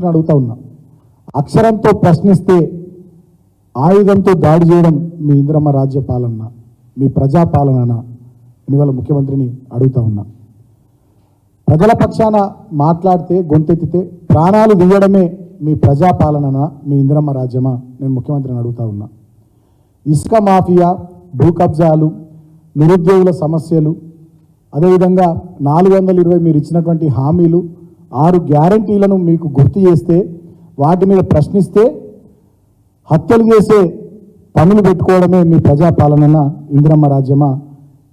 ముఖ్యమంత్రిని అడుగుతా ఉన్నా. అక్షరంతో ప్రశ్నిస్తే ఆయుధంతో దాడి చేయడం మీ ఇంద్రమ్మ రాజ్య పాలన మీ ప్రజాపాలన ఇవాళ ముఖ్యమంత్రిని అడుగుతా ఉన్నా. ప్రజల పక్షాన మాట్లాడితే గొంతెత్తితే ప్రాణాలు తీయడమే మీ ప్రజాపాలననా మీ ఇంద్రమ్మ రాజ్యమా నేను ముఖ్యమంత్రిని అడుగుతా ఉన్నా. ఇసుక మాఫియా భూ కబ్జాలు నిరుద్యోగుల సమస్యలు అదేవిధంగా నాలుగు వందల ఇరవై మీరు ఇచ్చినటువంటి హామీలు ఆరు గ్యారంటీలను మీకు గుర్తు చేస్తే వాటి మీద ప్రశ్నిస్తే హత్యలు చేసే పనులు పెట్టుకోవడమే మీ ప్రజాపాలన ఇందిరమ్మ రాజ్యమా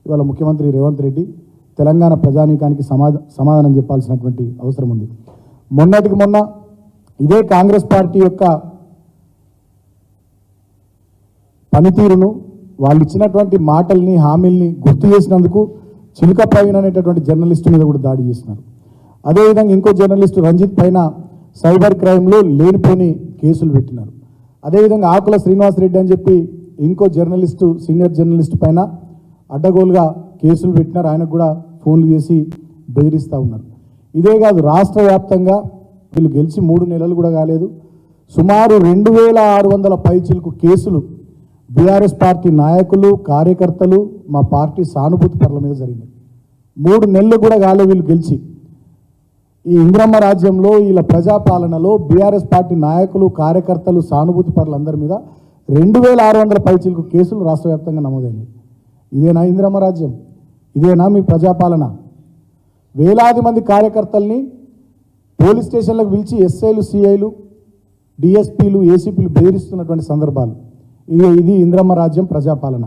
ఇవాళ ముఖ్యమంత్రి రేవంత్ రెడ్డి తెలంగాణ ప్రజానీకానికి సమాధా సమాధానం చెప్పాల్సినటువంటి అవసరం ఉంది. మొన్నటికి మొన్న ఇదే కాంగ్రెస్ పార్టీ యొక్క పనితీరును వాళ్ళు ఇచ్చినటువంటి మాటల్ని హామీల్ని గుర్తు చేసినందుకు చిలుక ప్రవీణ్ అనేటటువంటి జర్నలిస్టు మీద కూడా దాడి చేసినారు అదేవిధంగా ఇంకో జర్నలిస్టు రంజిత్ పైన సైబర్ క్రైమ్లో లేనిపోని కేసులు పెట్టినారు. అదేవిధంగా ఆకుల శ్రీనివాసరెడ్డి అని చెప్పి ఇంకో జర్నలిస్టు సీనియర్ జర్నలిస్టు పైన అడ్డగోలుగా కేసులు పెట్టినారు. ఆయనకు కూడా ఫోన్లు చేసి బెదిరిస్తూ ఉన్నారు. ఇదే కాదు రాష్ట్ర వ్యాప్తంగా వీళ్ళు గెలిచి మూడు నెలలు కూడా కాలేదు. సుమారు రెండు వేల ఆరు వందల పైచిలకు కేసులు బీఆర్ఎస్ పార్టీ నాయకులు కార్యకర్తలు మా పార్టీ సానుభూతి పరుల మీద జరిగినాయి. మూడు నెలలు కూడా కాలే వీళ్ళు గెలిచి. ఈ ఇంద్రమ్మ రాజ్యంలో వీళ్ళ ప్రజాపాలనలో బీఆర్ఎస్ పార్టీ నాయకులు కార్యకర్తలు సానుభూతి పరులందరి మీద రెండు వేల ఆరు వందల పైచీలకు కేసులు రాష్ట్ర వ్యాప్తంగా నమోదైనాయి. ఇదేనా ఇంద్రమ్మ రాజ్యం? ఇదేనా మీ ప్రజాపాలన? వేలాది మంది కార్యకర్తల్ని పోలీస్ స్టేషన్లకు పిలిచి ఎస్ఐలు సిఐలు డిఎస్పీలు ఏసీపీలు బెదిరిస్తున్నటువంటి సందర్భాలు. ఇది ఇది ఇంద్రమ్మ రాజ్యం ప్రజాపాలన.